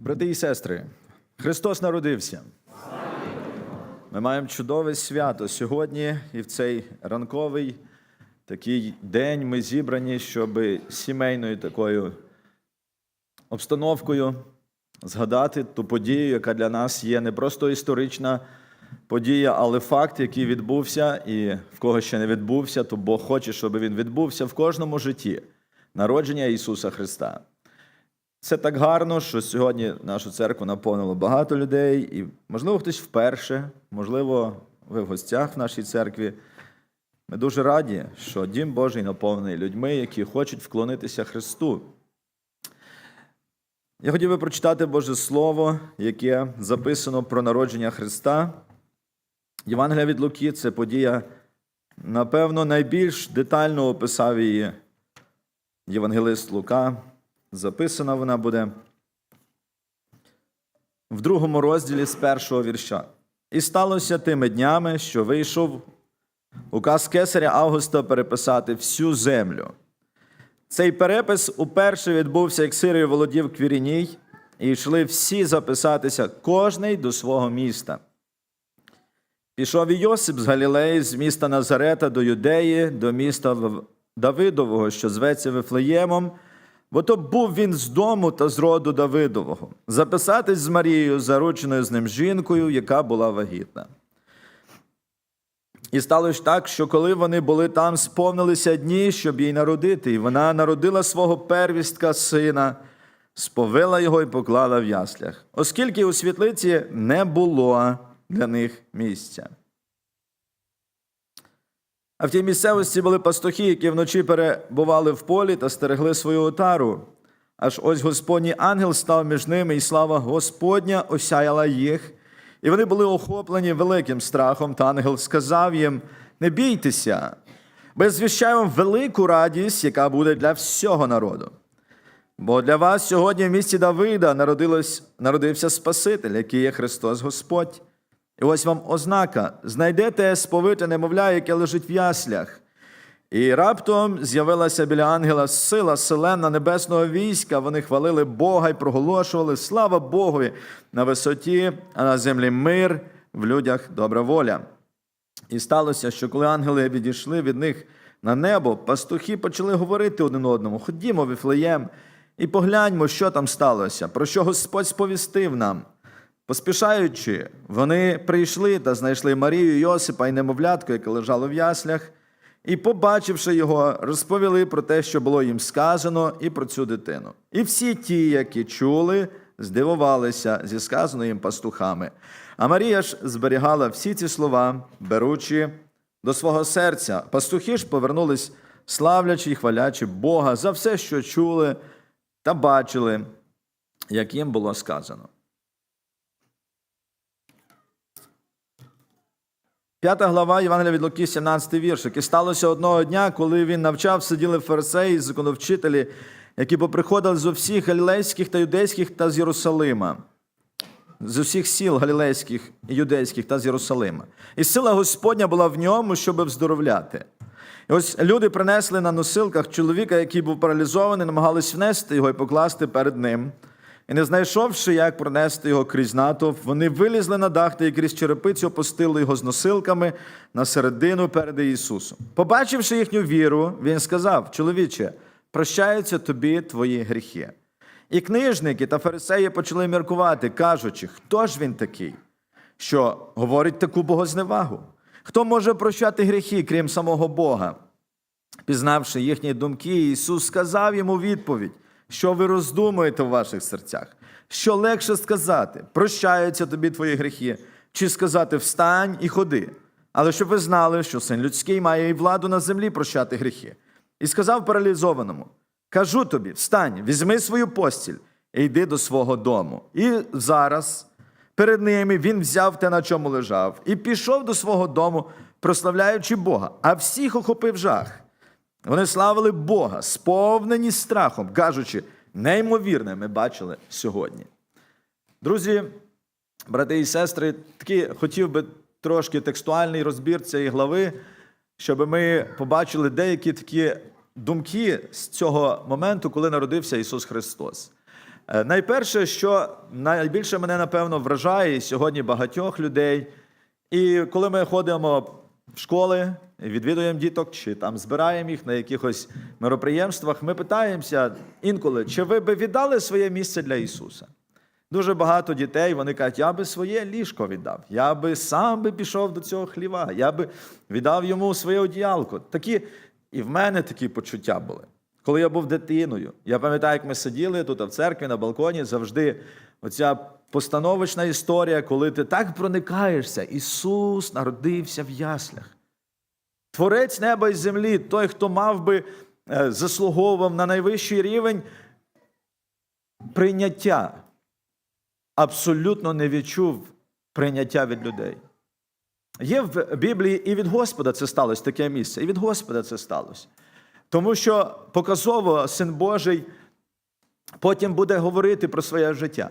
Брати і сестри, Христос народився. Ми маємо чудове свято сьогодні, і в цей ранковий такий день ми зібрані, щоб сімейною такою обстановкою згадати ту подію, яка для нас є не просто історична подія, але факт, який відбувся, і в кого ще не відбувся, то Бог хоче, щоб він відбувся в кожному житті народження Ісуса Христа. Це так гарно, що сьогодні нашу церкву наповнило багато людей, і, можливо, хтось вперше, можливо, ви в гостях в нашій церкві. Ми дуже раді, що Дім Божий наповнений людьми, які хочуть вклонитися Христу. Я хотів би прочитати Боже Слово, яке записано про народження Христа. Євангелія від Луки це подія, напевно, найбільш детально описав її Євангелист Лука. Записана вона буде в другому розділі з першого вірша. І сталося тими днями, що вийшов указ кесаря Августа переписати всю землю. Цей перепис уперше відбувся, як Сирою володів Квіріній, і йшли всі записатися, кожний до свого міста. Пішов і Йосип з Галілеї, з міста Назарета до Юдеї, до міста Давидового, що зветься Вифлеємом, бо то був він з дому та з роду Давидового, записатись з Марією, зарученою з ним жінкою, яка була вагітна. І сталося так, що коли вони були там, сповнилися дні, щоб їй народити, і вона народила свого первістка сина, сповила його і поклала в яслях, оскільки у світлиці не було для них місця. А в тій місцевості були пастухи, які вночі перебували в полі та стерегли свою отару. Аж ось Господній ангел став між ними, і слава Господня осяяла їх. І вони були охоплені великим страхом, та ангел сказав їм: Не бійтеся, звіщаю вам велику радість, яка буде для всього народу. Бо для вас сьогодні в місті Давида народилось, народився Спаситель, який є Христос Господь. І ось вам ознака: знайдете сповите немовля, яке лежить в яслях. І раптом з'явилася біля ангела сила селена небесного війська. Вони хвалили Бога і проголошували слава Богові на висоті, а на землі мир, в людях добра воля. І сталося, що коли ангели відійшли від них на небо, пастухи почали говорити один одному: Ходімо, Віфлеєм, і погляньмо, що там сталося, про що Господь сповістив нам. Поспішаючи, вони прийшли та знайшли Марію, Йосипа і немовлятку, яке лежало в яслях, і, побачивши його, розповіли про те, що було їм сказано, і про цю дитину. І всі ті, які чули, здивувалися зі сказано їм пастухами. А Марія ж зберігала всі ці слова, беручи до свого серця. Пастухи ж повернулись, славлячи і хвалячи Бога за все, що чули та бачили, як їм було сказано. П'ята глава Євангелія від Луки, 17 віршик. І сталося одного дня, коли він навчав, сиділи фарисеї, законовчителі, які поприходили з усіх галілейських та юдейських та з Єрусалима, з усіх сіл галілейських і юдейських та з Єрусалима. І сила Господня була в ньому, щоб вздоровляти. І ось люди принесли на носилках чоловіка, який був паралізований, намагались внести його і покласти перед ним. І не знайшовши, як пронести його крізь натовп, вони вилізли на дах та і крізь черепицю опустили його з носилками на середину перед Ісусом. Побачивши їхню віру, він сказав: Чоловіче, прощаються тобі твої гріхи. І книжники та фарисеї почали міркувати, кажучи, хто ж він такий, що говорить таку богозневагу? Хто може прощати гріхи, крім самого Бога? Пізнавши їхні думки, Ісус сказав йому відповідь, що ви роздумуєте в ваших серцях. Що легше сказати, прощаються тобі твої гріхи, чи сказати встань і ходи. Але щоб ви знали, що син людський має і владу на землі прощати гріхи. І сказав паралізованому: Кажу тобі, встань, візьми свою постіль і йди до свого дому. І зараз перед ними він взяв те, на чому лежав, і пішов до свого дому, прославляючи Бога, а всіх охопив жах. Вони славили Бога, сповнені страхом, кажучи, неймовірне ми бачили сьогодні. Друзі, брати і сестри, такі хотів би трошки текстуальний розбір цієї глави, щоб ми побачили деякі такі думки з цього моменту, коли народився Ісус Христос. Е, Найперше, що найбільше мене напевно вражає сьогодні багатьох людей. І коли ми ходимо в школи, відвідуємо діток, чи там збираємо їх на якихось мероприємствах, ми питаємося інколи, чи ви би віддали своє місце для Ісуса? Дуже багато дітей вони кажуть, я би своє ліжко віддав, я би сам би пішов до цього хліва, я би віддав йому своє одіялко. Такі, і в мене такі почуття були. Коли я був дитиною, я пам'ятаю, як ми сиділи тут в церкві на балконі, завжди оця постановочна історія, коли ти так проникаєшся, Ісус народився в яслях. Творець неба і землі, той, хто мав би е, заслуговував на найвищий рівень прийняття, абсолютно не відчув прийняття від людей. Є в Біблії і від Господа це сталося таке місце, і від Господа це сталося. Тому що показово син Божий потім буде говорити про своє життя.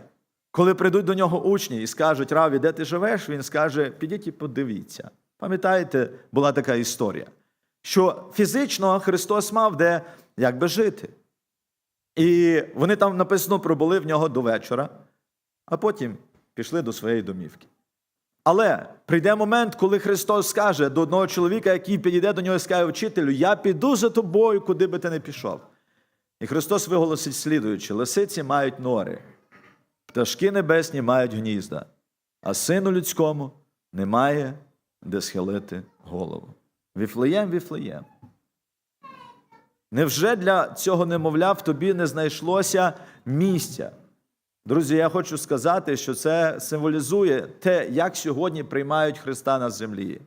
Коли прийдуть до нього учні і скажуть, Раві, де ти живеш, він скаже, підіть і подивіться. Пам'ятаєте, була така історія, що фізично Христос мав де як би жити. І вони там написано пробули в нього до вечора, а потім пішли до своєї домівки. Але прийде момент, коли Христос скаже до одного чоловіка, який підійде до нього і скаже, вчителю, я піду за тобою, куди би ти не пішов. І Христос виголосить слідуючи: лисиці мають нори, пташки небесні мають гнізда, а сину людському немає де схилити голову. Віфлеєм, віфлеєм. Невже для цього немовля в тобі не знайшлося місця? Друзі, я хочу сказати, що це символізує те, як сьогодні приймають Христа на землі.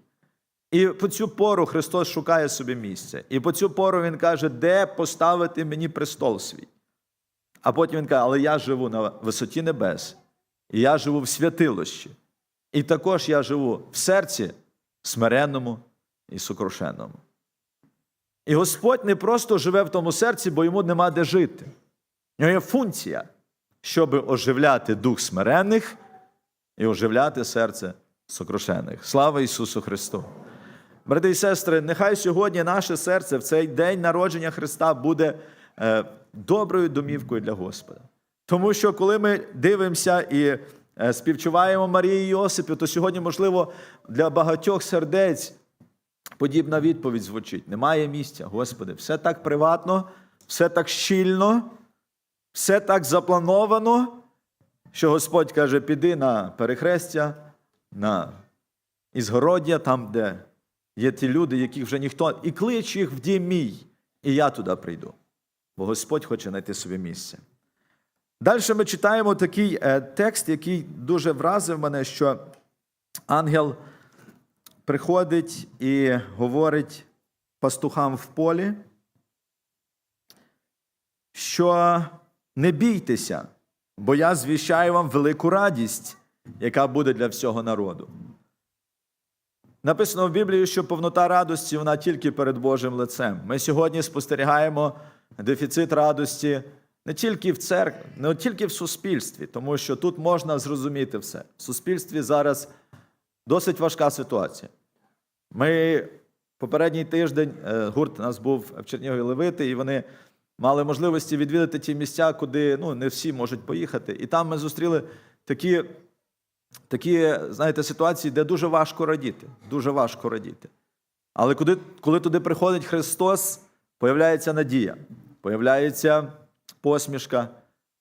І по цю пору Христос шукає собі місце. І по цю пору Він каже, де поставити мені престол свій. А потім він каже, але я живу на висоті небес, і я живу в святилищі. І також я живу в серці смиренному і сокрушенному. І Господь не просто живе в тому серці, бо йому нема де жити. В нього є функція, щоб оживляти дух смиренних і оживляти серце сокрушених. Слава Ісусу Христу! Брати і сестри, нехай сьогодні наше серце в цей день народження Христа буде е, доброю домівкою для Господа. Тому що коли ми дивимося і е, співчуваємо Марії і Йосипі, то сьогодні, можливо, для багатьох сердець подібна відповідь звучить: немає місця, Господи, все так приватно, все так щільно, все так заплановано, що Господь каже: піди на перехрестя, на ізгороддя, там, де є ті люди, яких вже ніхто, і клич їх в дім мій, і я туди прийду. Бо Господь хоче знайти собі місце. Далі ми читаємо такий е, текст, який дуже вразив мене, що ангел приходить і говорить пастухам в полі, що не бійтеся, бо я звіщаю вам велику радість, яка буде для всього народу. Написано в Біблії, що повнота радості вона тільки перед Божим лицем. Ми сьогодні спостерігаємо дефіцит радості не тільки в церкві, не тільки в суспільстві, тому що тут можна зрозуміти все. В суспільстві зараз досить важка ситуація. Ми попередній тиждень е, гурт у нас був в Чернігові Левити, і вони мали можливості відвідати ті місця, куди ну, не всі можуть поїхати. І там ми зустріли такі, такі знаєте, ситуації, де дуже важко радіти. Дуже важко радіти. Але коли, коли туди приходить Христос, появляється надія, появляється посмішка,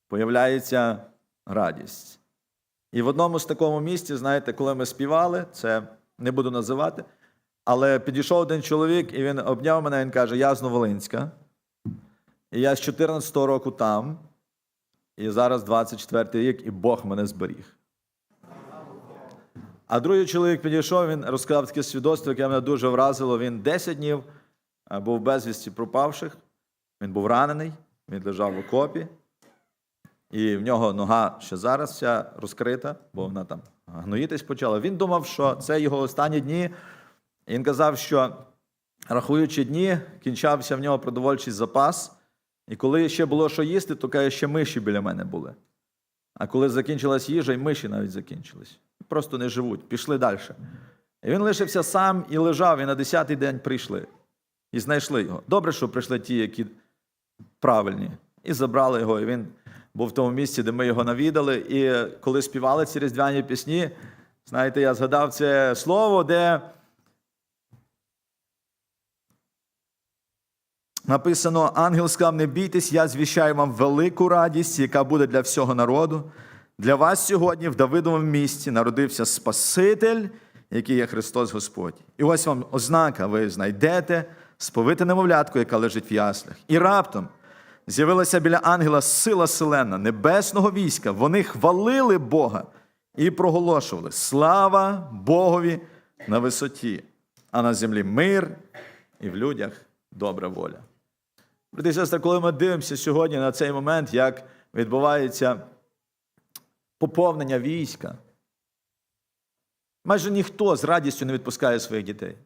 появляється радість. І в одному з такому місці, знаєте, коли ми співали, це не буду називати, але підійшов один чоловік, і він обняв мене, він каже: Я з Новолинська, і я з 14-го року там, і зараз 24-й рік, і Бог мене зберіг. А другий чоловік підійшов, він розказав таке свідоцтво, яке мене дуже вразило. Він 10 днів е, був безвісті пропавших, він був ранений, він лежав в окопі, і в нього нога ще зараз вся розкрита, бо вона там гноїтись почала. Він думав, що це його останні дні. Він казав, що рахуючи дні, кінчався в нього продовольчий запас. І коли ще було що їсти, то каже, ще миші біля мене були. А коли закінчилась їжа, і миші навіть закінчились. Просто не живуть, пішли далі. І він лишився сам і лежав, і на десятий день прийшли. І знайшли його. Добре, що прийшли ті, які правильні, і забрали його. І він був в тому місці, де ми його навідали. І коли співали ці різдвяні пісні, знаєте, я згадав це слово, де написано: ангел сказав, не бійтесь, я звіщаю вам велику радість, яка буде для всього народу. Для вас сьогодні в Давидовому місті народився Спаситель, який є Христос Господь. І ось вам ознака, ви знайдете сповите немовлятку, яка лежить в яслях. І раптом з'явилася біля ангела сила селена, небесного війська. Вони хвалили Бога і проголошували: Слава Богові на висоті, а на землі мир і в людях добра воля. Брати і сестри, коли ми дивимося сьогодні на цей момент, як відбувається поповнення війська, майже ніхто з радістю не відпускає своїх дітей.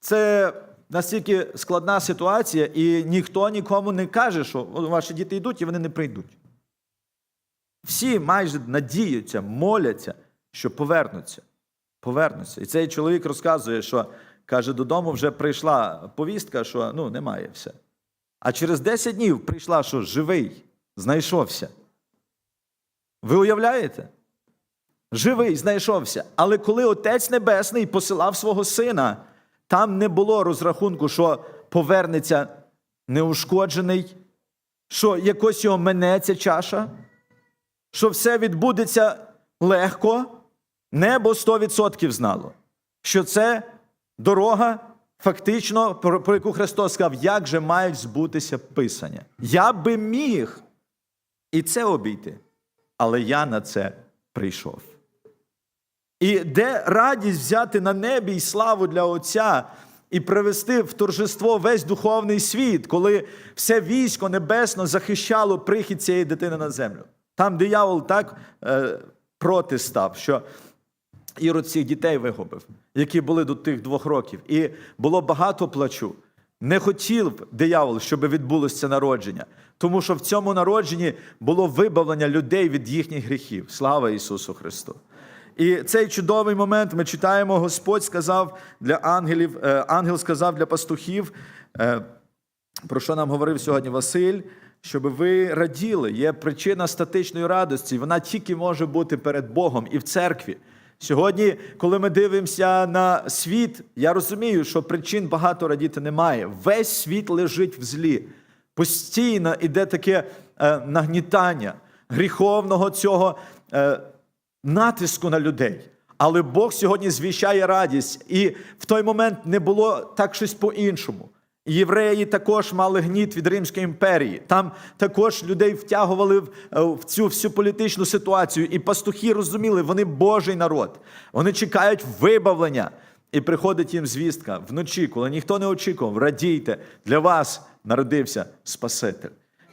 Це настільки складна ситуація, і ніхто нікому не каже, що ваші діти йдуть і вони не прийдуть. Всі майже надіються, моляться, що повернуться. Повернуться. І цей чоловік розказує, що каже, додому вже прийшла повістка, що ну, немає все. А через 10 днів прийшла, що живий, знайшовся. Ви уявляєте? Живий, знайшовся. Але коли Отець Небесний посилав свого сина, там не було розрахунку, що повернеться неушкоджений, що якось його минеться чаша, що все відбудеться легко. Небо 100% знало, що це дорога, фактично, про, яку Христос сказав, як же мають збутися Писання. Я би міг і це обійти, але я на це прийшов. І де радість взяти на небі і славу для Отця і привести в торжество весь духовний світ, коли все військо небесно захищало прихід цієї дитини на землю. Там диявол так е, проти став, що Ірод цих дітей вигубив, які були до тих двох років. І було багато плачу. Не хотів диявол, щоб відбулося народження, тому що в цьому народженні було вибавлення людей від їхніх гріхів. Слава Ісусу Христу! І цей чудовий момент ми читаємо, Господь сказав для ангелів, е, ангел сказав для пастухів, е, про що нам говорив сьогодні Василь, щоб ви раділи. Є причина статичної радості, вона тільки може бути перед Богом і в церкві. Сьогодні, коли ми дивимося на світ, я розумію, що причин багато радіти немає. Весь світ лежить в злі. Постійно іде таке е, нагнітання гріховного цього е, натиску на людей. Але Бог сьогодні звіщає радість, і в той момент не було так щось по-іншому. Євреї також мали гніт від Римської імперії. Там також людей втягували в, е, в цю всю політичну ситуацію. І пастухи розуміли, вони Божий народ. Вони чекають вибавлення. І приходить їм звістка вночі, коли ніхто не очікував, радійте, для вас народився Спаситель.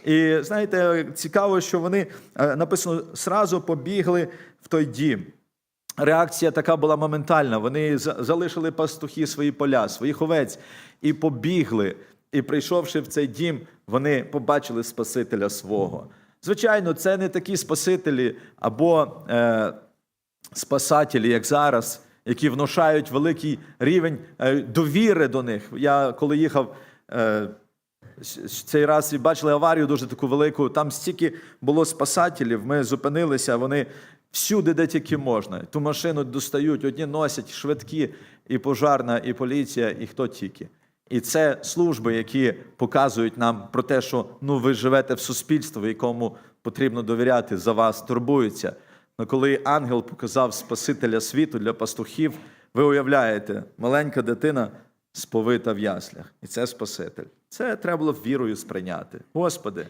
І знаєте, цікаво, що вони е, написано сразу побігли в той дім. Реакція така була моментальна. Вони залишили пастухи свої поля, своїх овець і побігли. І прийшовши в цей дім, вони побачили Спасителя свого. Звичайно, це не такі Спасителі або е, спасателі, як зараз, які внушають великий рівень е, довіри до них. Я коли їхав. Е, Цей раз і бачили аварію дуже таку велику. Там стільки було спасателів. Ми зупинилися. Вони всюди, де тільки можна. Ту машину достають, одні носять швидкі, і пожарна, і поліція, і хто тільки. І це служби, які показують нам про те, що ну ви живете в суспільстві, якому потрібно довіряти, за вас турбуються. Но коли ангел показав Спасителя світу для пастухів, ви уявляєте, маленька дитина сповита в яслях. І це Спаситель. Це треба було вірою сприйняти. Господи,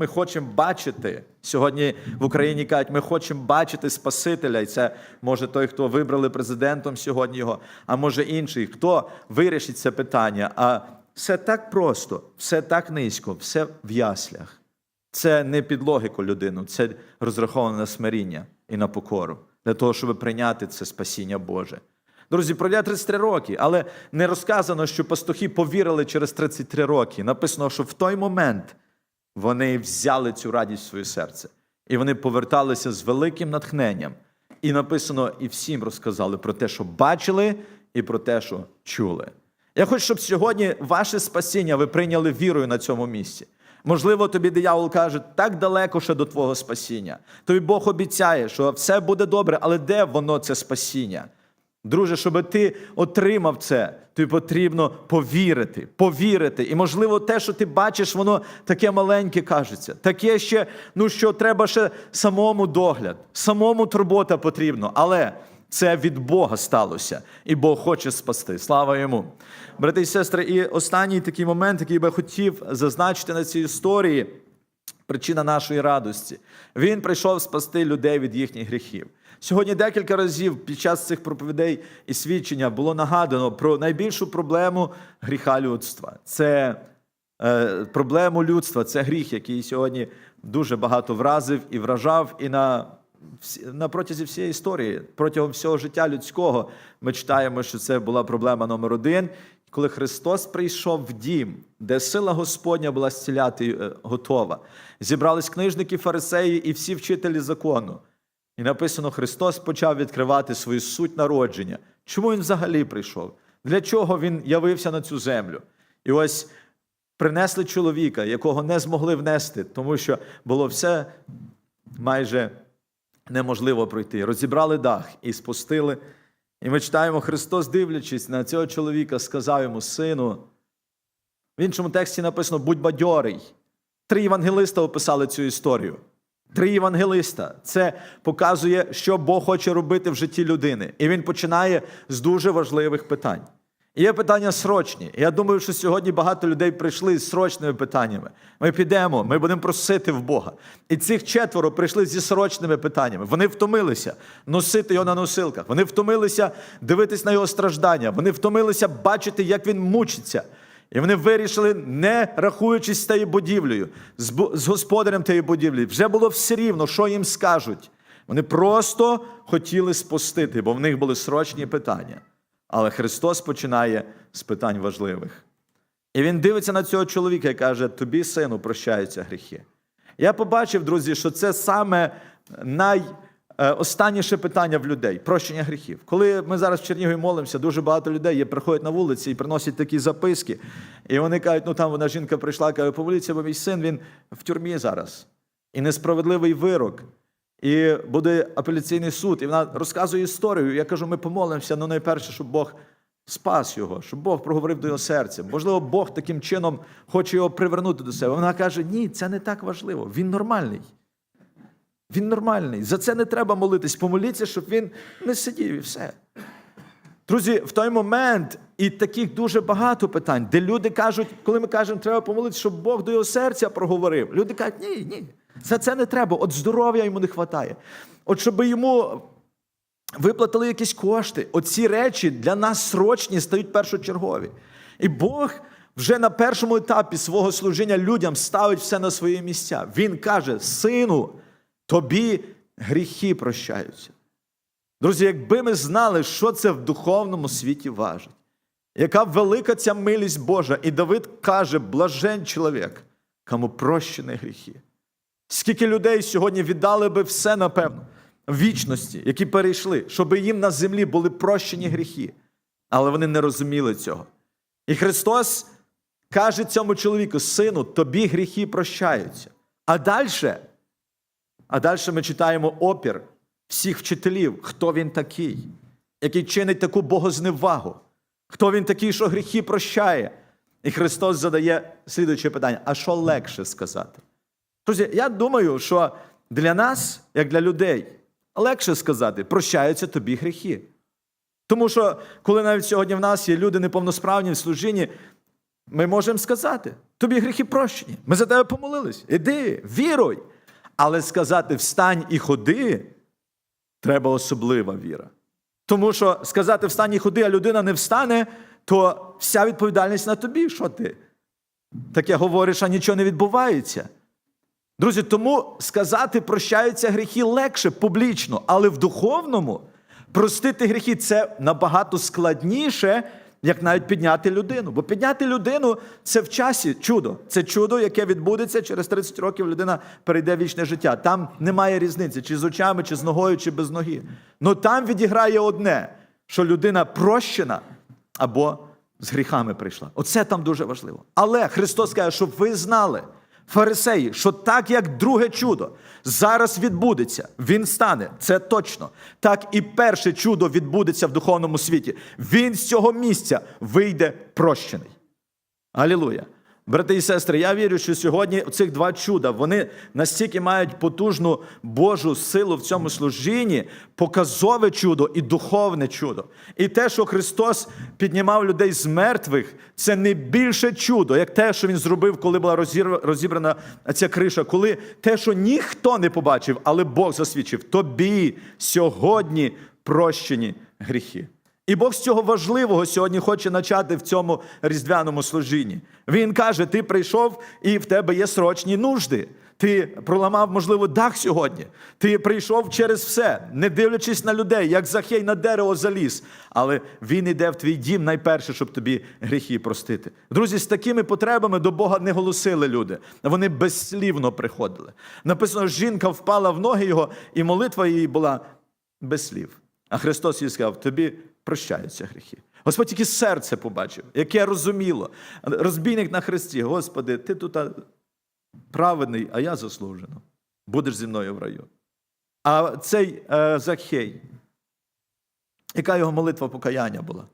ми хочемо бачити. Сьогодні в Україні кажуть, ми хочемо бачити Спасителя. І це може той, хто вибрали президентом сьогодні його, а може інший, хто вирішить це питання. А все так просто, все так низько, все в яслях. Це не під логіку людину, це розраховано на смиріння і на покору, для того, щоб прийняти це спасіння Боже. Друзі, пройде 33 роки, але не розказано, що пастухи повірили через 33 роки. Написано, що в той момент вони взяли цю радість в своє серце. І вони поверталися з великим натхненням. І написано, і всім розказали про те, що бачили, і про те, що чули. Я хочу, щоб сьогодні ваше спасіння ви прийняли вірою на цьому місці. Можливо, тобі диявол каже, так далеко ще до твого спасіння. Тобі Бог обіцяє, що все буде добре, але де воно це спасіння? Друже, щоб ти отримав це, тобі потрібно повірити, повірити. І, можливо, те, що ти бачиш, воно таке маленьке кажеться. Таке ще, ну що треба ще самому догляд, самому турбота потрібно. Але це від Бога сталося, і Бог хоче спасти. Слава йому. Брати і сестри, і останній такий момент, який би хотів зазначити на цій історії причина нашої радості. Він прийшов спасти людей від їхніх гріхів. Сьогодні декілька разів під час цих проповідей і свідчення було нагадано про найбільшу проблему гріха людства. Це е, проблему людства, це гріх, який сьогодні дуже багато вразив і вражав, і на, на протязі всієї історії, протягом всього життя людського, ми читаємо, що це була проблема номер один. Коли Христос прийшов в дім, де сила Господня була зціляти е, готова, зібрались книжники, фарисеї і всі вчителі закону. І написано, Христос почав відкривати свою суть народження. Чому він взагалі прийшов? Для чого він явився на цю землю? І ось принесли чоловіка, якого не змогли внести, тому що було все майже неможливо пройти. Розібрали дах і спустили. І ми читаємо, Христос, дивлячись на цього чоловіка, сказав йому, сину. В іншому тексті написано будь бадьорий. Три євангелиста описали цю історію. Три євангелиста. Це показує, що Бог хоче робити в житті людини. І він починає з дуже важливих питань. Є питання срочні. Я думаю, що сьогодні багато людей прийшли з срочними питаннями. Ми підемо, ми будемо просити в Бога. І цих четверо прийшли зі срочними питаннями. Вони втомилися носити його на носилках. Вони втомилися дивитись на його страждання. Вони втомилися бачити, як він мучиться. І вони вирішили, не рахуючись з тією будівлею, з господарем тієї будівлі, вже було все рівно, що їм скажуть. Вони просто хотіли спустити, бо в них були срочні питання. Але Христос починає з питань важливих. І він дивиться на цього чоловіка і каже: Тобі, сину, прощаються гріхи. Я побачив, друзі, що це саме найостанніше питання в людей прощення гріхів. Коли ми зараз в Чернігові молимося, дуже багато людей є, приходять на вулиці і приносять такі записки. І вони кажуть, ну там вона жінка прийшла, каже, помоліться, бо мій син він в тюрмі зараз. І несправедливий вирок. І буде апеляційний суд, і вона розказує історію. Я кажу, ми помолимося, ну найперше, щоб Бог спас його, щоб Бог проговорив до його серця. Можливо, Бог таким чином хоче його привернути до себе. Вона каже: ні, це не так важливо. Він нормальний. Він нормальний. За це не треба молитись. Помоліться, щоб він не сидів і все. Друзі, в той момент і таких дуже багато питань, де люди кажуть, коли ми кажемо, треба помолитися, щоб Бог до його серця проговорив. Люди кажуть, ні, ні, за це не треба. От здоров'я йому не вистачає. От щоб йому виплатили якісь кошти. Оці речі для нас срочні стають першочергові. І Бог вже на першому етапі свого служіння людям ставить все на свої місця. Він каже: Сину, тобі гріхи прощаються. Друзі, якби ми знали, що це в духовному світі важить, яка велика ця милість Божа, і Давид каже, блажен чоловік, кому прощені гріхи. Скільки людей сьогодні віддали би все, напевно, вічності, які перейшли, щоб їм на землі були прощені гріхи. Але вони не розуміли цього. І Христос каже цьому чоловіку: сину, тобі гріхи прощаються. А далі, а далі ми читаємо опір всіх вчителів, хто він такий, який чинить таку богозневагу, хто він такий, що гріхи прощає. І Христос задає слідуюче питання: а що легше сказати? Друзі, я думаю, що для нас, як для людей, легше сказати, прощаються тобі гріхи. Тому що, коли навіть сьогодні в нас є люди неповносправні в служінні, ми можемо сказати: тобі гріхи прощені. Ми за тебе помолились. Іди, віруй. Але сказати встань і ходи, треба особлива віра. Тому що сказати встань і ходи, а людина не встане, то вся відповідальність на тобі, що ти таке говориш, а нічого не відбувається. Друзі, тому сказати прощаються гріхи легше публічно, але в духовному простити гріхи це набагато складніше, як навіть підняти людину. Бо підняти людину це в часі чудо. Це чудо, яке відбудеться через 30 років людина перейде в вічне життя. Там немає різниці, чи з очами, чи з ногою, чи без ноги. Ну там відіграє одне, що людина прощена або з гріхами прийшла. Оце там дуже важливо. Але Христос каже, щоб ви знали, фарисеї, що так як друге чудо зараз відбудеться, він стане, це точно. Так і перше чудо відбудеться в духовному світі. Він з цього місця вийде прощений. Алілуя. Брати і сестри, я вірю, що сьогодні цих два чуда вони настільки мають потужну Божу силу в цьому служінні, показове чудо і духовне чудо. І те, що Христос піднімав людей з мертвих, це не більше чудо, як те, що Він зробив, коли була розібрана ця криша, коли те, що ніхто не побачив, але Бог засвідчив, тобі сьогодні прощені гріхи. І Бог з цього важливого сьогодні хоче начати в цьому різдвяному служінні. Він каже: ти прийшов і в тебе є срочні нужди. Ти проламав, можливо, дах сьогодні. Ти прийшов через все, не дивлячись на людей, як Захей на дерево заліз. Але він іде в твій дім найперше, щоб тобі гріхи простити. Друзі, з такими потребами до Бога не голосили люди. Вони безслівно приходили. Написано, жінка впала в ноги його, і молитва її була без слів. А Христос їй сказав: тобі прощаються гріхи. Господь тільки серце побачив, яке розуміло. Розбійник на хресті, Господи, ти тут праведний, а я заслужено. Будеш зі мною в раю. А цей е, Закхей, яка його молитва покаяння була?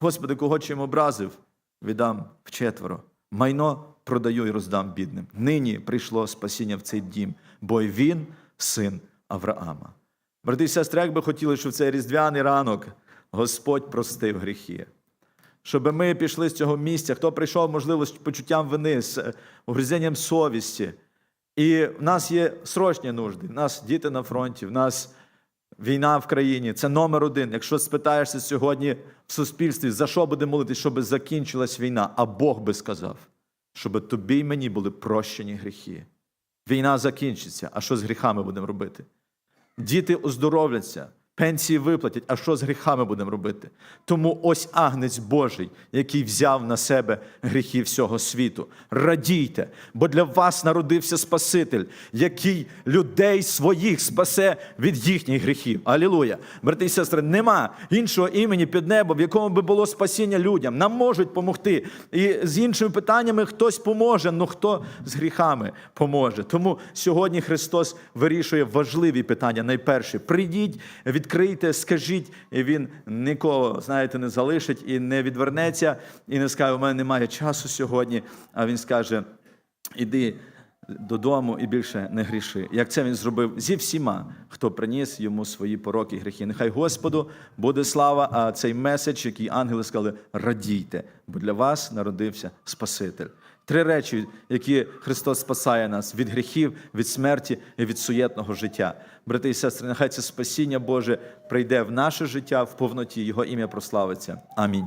Господи, кого чим образив, віддам вчетверо. Майно продаю і роздам бідним. Нині прийшло спасіння в цей дім, бо він син Авраама. Брати і сестри, як би хотіли, щоб в цей різдвяний ранок Господь простив гріхи. Щоб ми пішли з цього місця, хто прийшов, можливо, з почуттям вини, з е, угризенням совісті. І в нас є срочні нужди. В нас діти на фронті, в нас війна в країні. Це номер один. Якщо спитаєшся сьогодні в суспільстві, за що буде молитись, щоб закінчилась війна, а Бог би сказав, щоб тобі й мені були прощені гріхи. Війна закінчиться, а що з гріхами будемо робити? Діти оздоровляться, пенсії виплатять, а що з гріхами будемо робити? Тому ось агнець Божий, який взяв на себе гріхи всього світу. Радійте, бо для вас народився Спаситель, який людей своїх спасе від їхніх гріхів. Алілуя! Брати і сестри, нема іншого імені під небом, в якому би було спасіння людям. Нам можуть допомогти. І з іншими питаннями хтось поможе, але хто з гріхами поможе. Тому сьогодні Христос вирішує важливі питання. Найперше, прийдіть, відкрийте, скажіть, і він нікого, знаєте, не залишить і не відвернеться, і не скаже, у мене немає часу сьогодні. А він скаже: іди додому і більше не гріши. Як це він зробив зі всіма, хто приніс йому свої пороки і гріхи. Нехай Господу буде слава, а цей меседж, який ангели сказали, радійте, бо для вас народився Спаситель. Три речі, які Христос спасає нас від гріхів, від смерті і від суєтного життя. Брати і сестри, нехай це спасіння Боже прийде в наше життя в повноті, Його ім'я прославиться. Амінь.